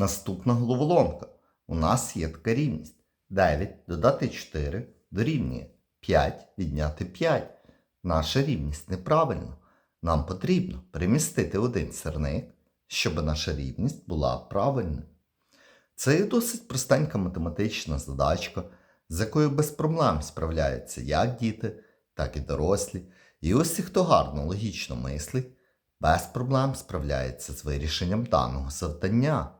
Наступна головоломка. У нас є така рівність. 9 додати 4 дорівнює 5 відняти 5. Наша рівність неправильна. Нам потрібно перемістити один сірник, щоб наша рівність була правильною. Це є досить простенька математична задачка, з якою без проблем справляються як діти, так і дорослі. І усі, хто гарно логічно мислить, без проблем справляється з вирішенням даного завдання.